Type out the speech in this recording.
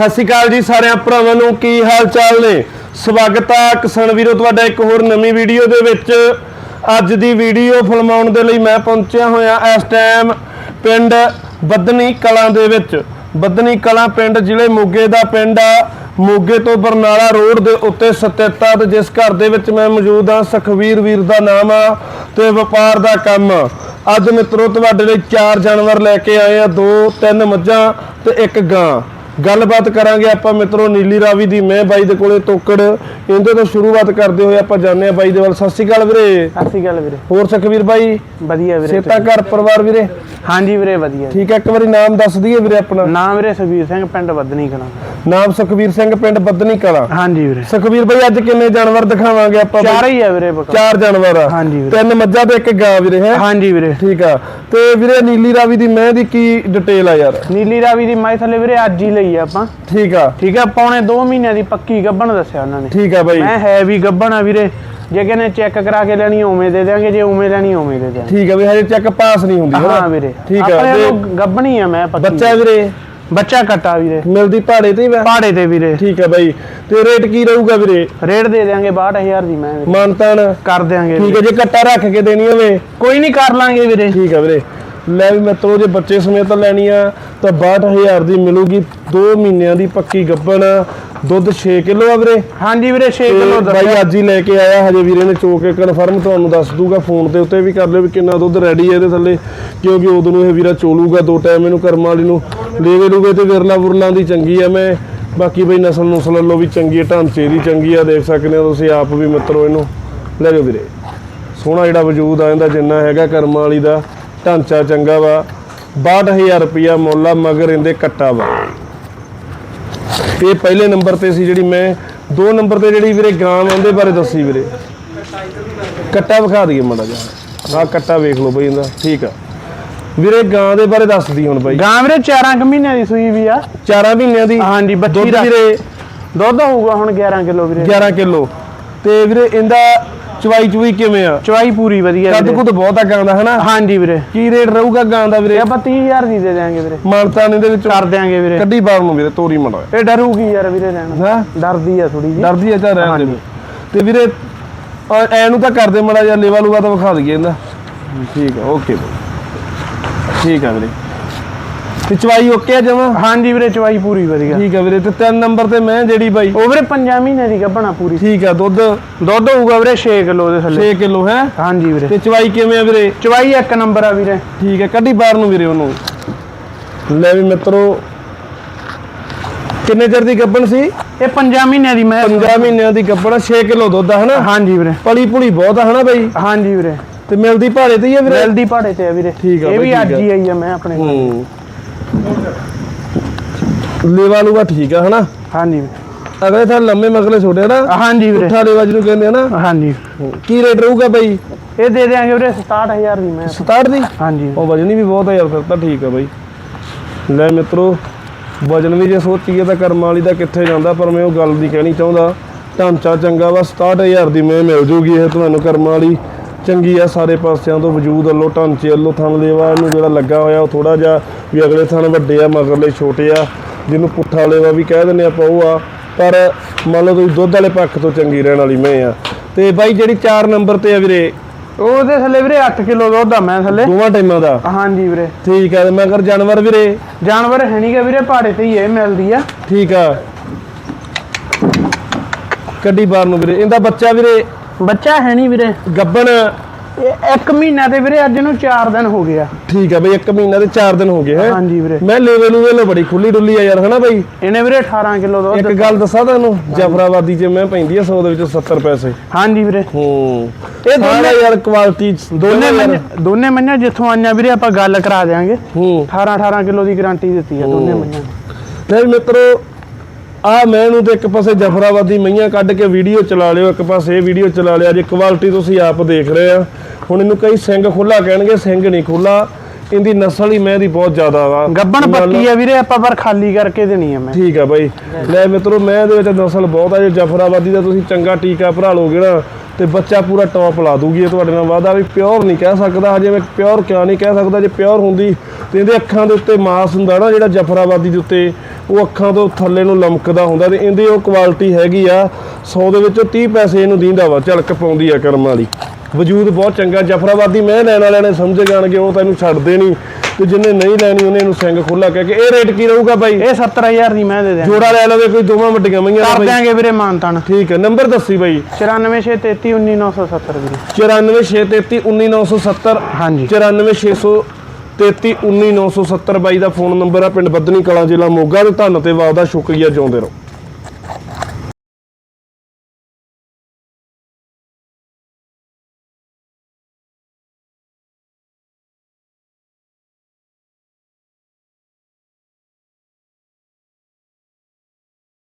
ਸਤਿ ਸ਼੍ਰੀ ਅਕਾਲ ਜੀ ਸਾਰਿਆਂ ਭਰਾਵਾਂ ਨੂੰ, ਕੀ ਹਾਲ ਚਾਲ ਨੇ? ਸਵਾਗਤ ਆ ਕਿਸਾਨ ਵੀਰੋ, ਤੁਹਾਡਾ ਇੱਕ ਹੋਰ ਨਵੀਂ ਵੀਡੀਓ ਦੇ ਵਿੱਚ। ਅੱਜ ਦੀ ਵੀਡੀਓ ਫਿਲਮਾਉਣ ਦੇ ਲਈ ਮੈਂ ਪਹੁੰਚਿਆ ਹੋਇਆ ਇਸ ਟਾਈਮ ਪਿੰਡ ਬੱਦਨੀ ਕਲਾਂ ਦੇ ਵਿੱਚ। ਬੱਦਨੀ ਕਲਾਂ ਪਿੰਡ ਜ਼ਿਲ੍ਹੇ ਮੋਗੇ ਦਾ ਪਿੰਡ ਆ। ਮੋਗੇ ਤੋਂ ਬਰਨਾਲਾ ਰੋਡ ਦੇ ਉੱਤੇ ਸਥਿਤ ਆ ਤੇ ਜਿਸ ਘਰ ਦੇ ਵਿੱਚ ਮੈਂ ਮੌਜੂਦ ਆ, ਸੁਖਵੀਰ ਵੀਰ ਦਾ ਨਾਮ ਆ ਤੇ ਵਪਾਰ ਦਾ ਕੰਮ ਆ। ਅੱਜ ਮਿੱਤਰੋ, ਤੁਹਾਡੇ ਲਈ ਚਾਰ ਜਾਨਵਰ ਲੈ ਕੇ ਆਏ ਆ, ਦੋ, ਤਿੰਨ ਮੱਝਾਂ ਤੇ ਇੱਕ ਗਾਂ। ਗੱਲਬਾਤ ਕਰਾਂਗੇ ਆਪਾਂ ਮਿੱਤਰੋ ਨੀਲੀ ਰਾਵੀ ਦੀ ਮੈਂ ਬਾਈ ਦੇ ਕੋਲੇ ਤੋਕੜ। ਇਹਦੇ ਤੋਂ ਸ਼ੁਰੂਆਤ ਕਰਦੇ ਹੋਏ ਆਪਾਂ ਜਾਣਦੇ ਆ ਬਾਈ ਦੇ ਵੱਲ। ਸਤਿ ਸ਼੍ਰੀ ਅਕਾਲ ਵੀਰੇ। ਸਤਿ ਸ਼੍ਰੀ ਅਕਾਲ ਵੀਰੇ। ਹੋਰ ਸੁਖਵੀਰ ਬਾਈ? ਵਧੀਆ ਵੀਰੇ ਸੇਤਾ ਘਰ ਪਰਿਵਾਰ ਵੀਰੇ? ਹਾਂਜੀ ਵੀਰੇ ਵਧੀਆ। ਠੀਕ ਹੈ ਇੱਕ ਵਾਰੀ ਨਾਮ ਦੱਸ ਦਈਏ ਵੀਰੇ ਆਪਣਾ। ਨਾਮ ਵੀਰੇ ਸੁਖਬੀਰ ਸਿੰਘ ਪਿੰਡ ਬੱਦਨੀ ਕਲਾਂ। ਨਾਮ ਸੁਖਵੀਰ ਸਿੰਘ ਪਿੰਡ ਬੱਦਨੀ ਕਲਾਂ। ਹਾਂਜੀ ਵੀਰੇ। ਸੁਖਵੀਰ ਬਾਈ ਅੱਜ ਕਿੰਨੇ ਜਾਨਵਰ ਦਿਖਾਵਾਂਗੇ ਆਪਾਂ ਚਾਰ ਹੀ ਆ ਵੀਰੇ ਬਕਾ ਚਾਰ ਜਾਨਵਰ ਆ। ਹਾਂਜੀ ਵੀਰੇ। ਤਿੰਨ ਮੱਝਾਂ ਤੇ ਇੱਕ ਗਾਂ ਵੀਰੇ ਹੈ? ਹਾਂਜੀ ਵੀਰੇ। ਠੀਕ ਆ। ਤੇ ਵੀਰੇ ਨੀਲੀ ਰਾਵੀ ਦੀ ਮੈਂ ਦੀ ਕੀ ਡਿਟੇਲ ਆ ਯਾਰ? ਨੀਲੀ ਰਾਵੀ ਦੀ ਮਾਈ ਥੱਲੇ ਵੀਰੇ ਅੱਜ ਹੀ ਲਈ ਆ ਆਪਾਂ। ਠੀਕ ਆ। ਠੀਕ ਆ ਪੌਣੇ 2 ਮਹੀਨਿਆਂ ਦੀ ਪੱਕੀ ਗੱਭਣ ਦੱਸਿਆ ਉਹਨਾਂ ਨੇ। ਠੀਕ ਆ ਬਾਈ। ਮੈਂ ਹੈ ਵੀ ਗੱਭਣ ਆ ਵੀਰੇ। ਜੇ ਕਹਿੰਦੇ ਚੈੱਕ ਕਰਾ ਕੇ ਲੈਣੀ ਉਵੇਂ ਦੇ ਦਿਆਂਗੇ ਜੇ ਉਵੇਂ ਲੈਣੀ ਉਵੇਂ ਦੇ ਦਿਆਂਗੇ। ਠੀਕ ਆ ਵੀ ਹਜੇ ਚੈੱਕ ਪਾਸ ਨਹੀਂ ਹੁੰਦੀ? ਹਾਂ ਵੀਰੇ। ਠੀਕ ਆ ਆਪਣੇ ਗੱਭਣੀ ਆ ਮੈਂ ਪੱਕੀ। ਬੱਚਾ ਵੀਰੇ? ਬੱਚਾ ਕੱਟਾ ਵੀਰੇ। ਮਿਲਦੀ ਭਾੜੇ ਤੇ ਹੀ ਵਾ ਪਹਾੜੇ ਤੇ ਵੀਰੇ। ਠੀਕ ਆ ਬਾਈ। ਤੇ ਰੇਟ ਕੀ ਰਹੂਗਾ ਵੀਰੇ? ਰੇਟ ਦੇ ਦਿਆਂਗੇ 62000 ਦੀ ਮੈਂ। ਵੀਰੇ। ਮਾਨਤਾਨ ਕਰ ਦਿਆਂਗੇ ਠੀਕ। ਹੈ ਜੇ ਕੱਟਾ ਰੱਖ ਕੇ ਦੇਣੀ ਹੋਵੇ। ਕੋਈ ਨਹੀਂ ਕਰ ਲਾਂਗੇ ਵੀਰੇ। ਠੀਕ ਆ ਵੀਰੇ। ਲੈ ਵੀ ਮਿੱਤਰੋ ਜੇ ਬੱਚੇ ਸਮੇਤ ਲੈਣੀ ਆ ਤਾਂ 62000 ਦੀ ਮਿਲੂਗੀ। 2 ਮਹੀਨਿਆਂ ਦੀ ਪੱਕੀ ਗੱਬਣ। ਦੁੱਧ 6 ਕਿਲੋ ਆ ਵੀਰੇ? ਹਾਂਜੀ ਵੀਰੇ 6 ਤੇ ਕਿਲੋ ਬਾਈ ਅੱਜ ਹੀ ਲੈ ਕੇ ਆਇਆ ਹਜੇ ਵੀਰੇ ਨੇ ਚੋ ਕੇ ਕਨਫਰਮ ਤੁਹਾਨੂੰ ਦੱਸ ਦੂਗਾ ਫੋਨ ਦੇ ਉੱਤੇ ਵੀ ਕਰ ਲਿਓ ਵੀ ਕਿੰਨਾ ਦੁੱਧ ਰੈਡੀ ਹੈ ਇਹਦੇ ਥੱਲੇ ਕਿਉਂਕਿ ਉਦੋਂ ਨੂੰ ਇਹ ਵੀਰਾ ਚੋਲੂਗਾ ਦੋ ਟਾਈਮ ਇਹਨੂੰ ਕਰਮ ਵਾਲੀ ਨੂੰ। ਲੇਵੇ ਲੂਗੇ ਤੇ ਵਿਰਲਾ ਵੁਰਲਾਂ ਦੀ ਚੰਗੀ ਆ ਮੈਂ ਬਾਕੀ ਬਈ ਨਸਲ ਨੁਸਲ ਵੱਲੋਂ ਵੀ ਚੰਗੀ ਹੈ ਢਾਂਚੇ ਦੀ ਚੰਗੀ ਆ ਦੇਖ ਸਕਦੇ ਹੋ ਤੁਸੀਂ ਆਪ ਵੀ ਮਿੱਤਰੋ ਇਹਨੂੰ। ਲੈ ਜਾਓ ਵੀਰੇ ਸੋਹਣਾ ਜਿਹੜਾ ਵਜੂਦ ਆ ਇਹਦਾ ਜਿੰਨਾ ਹੈਗਾ ਕਰਮ ਵਾਲੀ ਦਾ ਢਾਂਚਾ ਚੰਗਾ ਵਾ 62000 ਰੁਪਿਆ ਮੁੱਲ ਆ ਮਗਰ ਇਹਦੇ ਕੱਟਾ ਵਾ। ਇਹ ਪਹਿਲੇ ਨੰਬਰ ਤੇ ਸੀ ਜਿਹੜੀ ਮੈਂ ਦੋ ਨੰਬਰ ਤੇ ਜਿਹੜੀ ਵੀਰੇ ਗਾਂ ਉਹਦੇ ਬਾਰੇ ਦੱਸੀ ਵੀਰੇ। ਕੱਟਾ ਵਿਖਾ ਦਈਏ ਮਾੜਾ ਜਿਹਾ। ਆਹ ਕੱਟਾ ਵੇਖ ਲਓ ਬਈ ਇਹਦਾ ਠੀਕ ਆ। ਵੀਰੇ ਗਾਂ ਦੇ ਬਾਰੇ ਦੱਸਦੀ ਹੁਣ ਬਾਈ। ਗਾਂ ਵੀਰੇ 4 ਕੁ ਮਹੀਨਿਆਂ ਦੀ ਸੂਈ ਵੀ ਆ। ਚਾਰਾਂ ਮਹੀਨਿਆਂ ਦੀ? ਹਾਂਜੀ ਬੱਚੀ ਦਾ। ਵੀਰੇ? ਦੁੱਧ ਹੋਊਗਾ ਹੁਣ 11 ਕਿਲੋ ਵੀਰੇ। 11 ਕਿਲੋ। ਤੇ ਵੀਰੇ ਇਹਦਾ ਚਵਾਈ ਚੁਈ ਕਿਵੇਂ ਆ? ਚਵਾਈ ਪੂਰੀ ਵਧੀਆ ਕੱਦ ਕੁੱਦ ਬਹੁਤ ਆ ਗਾਂ ਦਾ ਹਨਾ? ਹਾਂਜੀ ਵੀਰੇ। ਕੀ ਰੇਟ ਰਹੂਗਾ ਗਾਂ ਦਾ ਵੀਰੇ? ਆਪਾਂ 30000 ਦੀ ਦੇ ਦਿਆਂਗੇ ਵੀਰੇ। ਮਾਨਤਾ ਨੇ ਦੇ ਵਿੱਚ? ਕਰ ਦਿਆਂਗੇ ਵੀਰੇ। ਕੱਢੀ ਬਾਹਰ ਨੂੰ ਵੀਰੇ ਤੋਰੀ ਮੜਾ ਇਹ ਡਰੂਗੀ ਯਾਰ ਵੀਰੇ ਰਹਿਣ। ਹਾਂ? ਡਰਦੀ ਆ ਥੋੜੀ ਜੀ ਡਰਦੀ ਆ ਚਾ ਰਹਿਣ ਦੇ। ਤੇ ਵੀਰੇ ਐ ਨੂੰ ਤਾਂ ਕਰਦੇ ਮੜਾ ਜਾਂ ਲੇਵਾ ਲੂਗਾ ਤਾਂ ਵਿਖਾ ਦਈਏ ਇਹਦਾ। ਠੀਕ ਆ। ਓਕੇ ਠੀਕ ਆ ਵੀਰੇ। ਤੇ ਚਵਾਈ ਓਕੇ ਆ ਜਮਾ? ਹਾਂਜੀ ਵੀਰੇ ਚਵਾਈ ਪੂਰੀ ਵਧੀਆ। ਠੀਕ ਆ ਵੀਰੇ ਤੇ ਤਿੰਨ ਨੰਬਰ ਤੇ ਮੈਂ ਜਿਹੜੀ ਬਾਈ। ਉਹ ਵੀਰੇ 5 ਮਹੀਨੇ ਦੀ ਗੱਭਣਾ ਪੂਰੀ। ਠੀਕ ਆ ਦੁੱਧ ਦੁੱਧ ਹੋਊਗਾ ਵੀਰੇ 6 ਕਿਲੋ ਦੇ ਥੱਲੇ। 6 ਕਿਲੋ ਹੈ? ਹਾਂਜੀ ਵੀਰੇ। ਤੇ ਚਵਾਈ ਕਿਵੇਂ ਆ ਵੀਰੇ? ਚਵਾਈ ਇੱਕ ਨੰਬਰ ਆ ਵੀਰੇ। ਠੀਕ ਹੈ ਕੱਢੀ ਬਾਹਰ ਨੂੰ ਵੀਰੇ ਉਹਨੂੰ। ਲੈ ਵੀ ਮਿੱਤਰੋ ਕਿੰਨੇ ਚਿਰ ਦੀ ਗੱਬਣ ਸੀ? ਇਹ 5 ਮਹੀਨਿਆਂ ਦੀ ਮੈਂ 5 ਮਹੀਨਿਆਂ ਦੀ ਗੱਬਣ 6 ਕਿਲੋ ਦੁੱਧ ਆ ਹਨਾ? ਹਾਂਜੀ ਵੀਰੇ। ਪਲੀ ਪੁਲੀ ਬਹੁਤ ਆ ਹਨਾ ਬਾਈ? ਹਾਂਜੀ ਵੀਰੇ। ਤੇ ਮਿਲਦੀ ਭਾੜੇ ਤੇ ਹੀ ਆ ਵੀਰੇ? ਰੈਲ ਦੀ ਪਹਾੜੇ ਤੇ ਆ ਵੀਰੇ। ਠੀਕ ਆ ਇਹ ਵੀ ਅੱਜ ਆ। ਹੀ ਆਈ ਆ ਮੈਂ ਆਪਣੇ ਕੋਲ। ਲੇਵਾ ਲੂਗਾ ਠੀਕ ਆ ਹਨਾ? ਹਾਂਜੀ। ਅਗਲੇ ਥਾਂ ਲੰਮੇ ਮਗਲੇ ਛੋਟੇ ਨਾ ਹਾਂਜੀ ਵੀਰੇ। ਪੁੱਠਾ ਲੇਵਾ ਜਿਹਨੂੰ ਕਹਿੰਦੇ ਆ ਨਾ ਹਾਂਜੀ। ਕੀ ਰੇਟ ਰਹੂਗਾ ਬਾਈ? ਇਹ ਦੇ ਦਿਆਂਗੇ ਵੀਰੇ 67000 ਦੀ ਮੈਂ। 67 ਦੀ? ਹਾਂਜੀ। ਉਹ ਵਜਨ ਵੀ ਬਹੁਤ ਆ ਯਾਰ ਫਿਰ ਤਾਂ ਠੀਕ ਆ ਬਾਈ। ਲੈ ਮਿੱਤਰੋ ਵਜਨ ਵੀ ਜੇ ਸੋਚੀਏ ਤਾਂ ਕਰਮ ਵਾਲੀ ਦਾ ਕਿੱਥੇ ਜਾਂਦਾ ਪਰ ਮੈਂ ਉਹ ਗੱਲ ਦੀ ਕਹਿਣੀ ਚਾਹੁੰਦਾ ਢਾਂਚਾ ਚੰਗਾ ਵਾ 67000 ਦੀ ਮੈਂ ਮਿਲ ਜੂਗੀ ਇਹ ਤੁਹਾਨੂੰ ਕਰਮ ਵਾਲੀ। ਚੰਗੀ ਆ ਸਾਰੇ ਪਾਸਿਆਂ ਤੋਂ ਵਜੂਦ ਵੱਲੋਂ ਢਾਂਚੇ ਵੱਲੋਂ ਥਣ ਲੇਵਾ ਇਹਨੂੰ ਜਿਹੜਾ ਲੱਗਾ ਹੋਇਆ ਉਹ ਥੋੜਾ ਜਿਹਾ ਵੀ ਅਗਲੇ ਥਣ ਵੱਡੇ ਆ ਮਗਰਲੇ ਛੋਟੇ ਆ ਜਿਹਨੂੰ ਪੁੱਠਾ ਲੇਵਾ ਵੀ ਕਹਿ ਦਿੰਦੇ ਆਪਾਂ ਉਹ ਆ। ਪਰ ਮੰਨ ਲਓ ਤੁਸੀਂ ਦੁੱਧ ਵਾਲੇ ਪੱਖ ਤੋਂ ਚੰਗੀ ਰਹਿਣ ਵਾਲੀ ਮੈਂ ਆ। ਤੇ ਬਾਈ ਜਿਹੜੀ 4 ਨੰਬਰ ਤੇ ਆ ਵੀਰੇ ਉਹਦੇ ਥੱਲੇ ਵੀਰੇ 8 ਕਿਲੋ ਦੁੱਧ ਆ ਮੈਂ ਥੱਲੇ। ਦੋਵਾਂ ਟਾਈਮਾਂ ਦਾ? ਹਾਂਜੀ ਵੀਰੇ। ਠੀਕ ਆ ਤੇ ਮਗਰ ਜਾਨਵਰ ਵੀਰੇ? ਜਾਨਵਰ ਹੈ ਨਹੀਂਗਾ ਵੀਰੇ ਪਹਾੜੇ ਤੇ ਹੀ ਇਹ ਮਿਲਦੀ ਆ। ਠੀਕ ਆ। ਕੱਢੀ ਬਾਹਰ ਨੂੰ ਵੀਰੇ। ਇਹਦਾ ਬੱਚਾ ਵੀਰੇ ਬੱਚਾ ਹੈ ਨਹੀਂ ਵੀਰੇ। ਗੱਬਣ। ਇਹ ਇੱਕ ਮਹੀਨਾ ਤੇ ਵੀਰੇ ਅੱਜ ਨੂੰ 4 ਦਿਨ ਹੋ ਗਿਆ ਠੀਕ ਆ ਬਈ 1 ਮਹੀਨਾ ਤੇ 4 ਦਿਨ ਹੋ ਗਏ ਹੈ? ਹਾਂਜੀ ਵੀਰੇ। ਮੈਂ ਲੇਵੇ ਨੂੰ ਵੇਲੇ ਬੜੀ ਖੁੱਲੀ ਡੁੱਲੀ ਆ ਯਾਰ ਹਨਾ ਬਈ? ਇਹਨੇ ਵੀਰੇ 18 ਕਿਲੋ ਦੁੱਧ ਇੱਕ ਗੱਲ ਦੱਸਾਂ ਤੁਹਾਨੂੰ ਜਫਰਾਬਾਦੀ ਚ ਮੈਂ ਪੈਂਦੀ ਆ 100 ਦੇ ਵਿੱਚੋਂ 70 ਪੈਸੇ। ਹਾਂਜੀ ਵੀਰੇ। ਹੂੰ। ਇਹ ਦੋਨੇ ਯਾਰ ਕੁਆਲਿਟੀ ਦੋਨੇ ਦੋਨੇ ਮੱਝਾਂ ਜਿੱਥੋਂ ਆਈਆਂ ਵੀਰੇ ਆਪਾਂ ਗੱਲ ਕਰਾ ਦੇਾਂਗੇ ਹੂੰ। 18 18 ਕਿਲੋ ਦੀ ਗਾਰੰਟੀ ਦਿੱਤੀ ਆ ਦੋਨੇ ਮੱਝਾਂ ਲੈ ਮਿੱਤਰੋ ਆ ਮੈਂ ਨੂੰ ਤੇ ਇੱਕ ਪਾਸੇ ਜਫਰਾਬਾਦੀ ਮਈਆਂ ਕੱਢ ਕੇ ਵੀਡੀਓ ਚਲਾ ਲਿਓ ਇੱਕ ਪਾਸੇ ਇਹ ਵੀਡੀਓ ਚਲਾ ਲਿਆ ਜੇ ਕੁਆਲਿਟੀ ਤੁਸੀਂ ਆਪ ਦੇਖ ਰਹੇ ਆ। ਹੁਣ ਇਹਨੂੰ ਕਈ ਸਿੰਘ ਖੁੱਲਾ ਕਹਿਣਗੇ ਸਿੰਘ ਨਹੀਂ ਖੁੱਲਾ ਇਹਦੀ ਨਸਲ ਹੀ ਮੈਂ ਦੀ ਬਹੁਤ ਜ਼ਿਆਦਾ ਵਾ। ਗੱਬਣ ਪੱਕੀ ਆ ਵੀਰੇ ਆਪਾਂ ਪਰ ਖਾਲੀ ਕਰਕੇ ਦੇਣੀ ਆ ਮੈਂ। ਠੀਕ ਆ ਬਾਈ। ਲੈ ਮਿੱਤਰੋ ਮੈਂ ਦੇ ਵਿੱਚ ਨਸਲ ਬਹੁਤ ਆ ਜੇ ਜਫਰਾਬਾਦੀ ਦਾ ਤੁਸੀਂ ਚੰਗਾ ਟੀਕਾ ਭਰਾ ਲੋਗੇ ਨਾ ਤੇ ਬੱਚਾ ਪੂਰਾ ਟੌਪ ਲਾ ਦੂਗੀ ਇਹ ਤੁਹਾਡੇ ਨਾਲ ਵਾਦਾ ਵੀ ਪਿਓਰ ਨਹੀਂ ਕਹਿ ਸਕਦਾ, ਹਜੇ ਮੈਂ ਪਿਓਰ ਕਿਉਂ ਨਹੀਂ ਕਹਿ ਸਕਦਾ, ਜੇ ਪਿਓਰ ਹੁੰਦੀ ਤੇ ਇਹਦੇ ਅੱਖਾਂ ਦੇ ਉੱਤੇ ਮਾਸ ਹੁੰਦਾ ਨਾ ਜਿਹੜਾ ਜਫਰਾਬਾਦੀ ਦੇ ਉੱਤੇ, ਉਹ ਅੱਖਾਂ ਤੋਂ ਥੱਲੇ ਨੂੰ ਲਮਕਦਾ ਹੁੰਦਾ ਤੇ ਇਹਦੀ ਉਹ ਕੁਆਲਿਟੀ ਹੈਗੀ ਆ 100 ਦੇ ਵਿੱਚੋਂ 30 ਪੈਸੇ ਇਹਨੂੰ ਦਿੰਦਾ ਵਾ ਝਲਕ ਪਾਉਂਦੀ ਆ ਕਰਮ ਵਾਲੀ। ਵਜੂਦ ਬਹੁਤ ਚੰਗਾ ਜਫਰਾਬਾਦੀ ਮੈਂ ਲੈਣ ਵਾਲਿਆਂ ਨੇ ਸਮਝ ਜਾਣਗੇ ਉਹ ਤੈਨੂੰ ਛੱਡਦੇ ਨਹੀਂ। ਤੇ ਜਿਹਨੇ ਨਹੀਂ ਲੈਣੀ ਉਹਨੇ ਇਹਨੂੰ ਸਿੰਘ ਖੁੱਲਾ ਕਹਿ ਕੇ ਇਹ ਰੇਟ ਕੀ ਰਹੂਗਾ ਬਾਈ? ਇਹ 70000 ਦੀ ਮੈਂ ਦੇ ਦਿਆਂਗੇ। ਜੋੜਾ ਲੈ ਲਵੇ ਕੋਈ ਦੋਵਾਂ ਵੱਡੀਆਂ ਮਈਆਂ ਕਰ ਦਿਆਂਗੇ ਵੀਰੇ ਮਾਨਤਾਨ। ਠੀਕ ਹੈ ਨੰਬਰ ਦੱਸੀ ਬਾਈ। 946331970 ਵੀਰੇ 946331970 ਹਾਂਜੀ 946331970 ਬਾਈ ਦਾ ਫੋਨ ਨੰਬਰ ਆ ਪਿੰਡ ਬੱਦਨੀ ਕਲਾਂ ਜ਼ਿਲ੍ਹਾ ਮੋਗਾ ਤੇ ਧੰਨ ਤੇ ਵਾਦਾ ਸ਼ੁਕਰੀਆ ਜਿਉਂਦੇ ਰਹੋ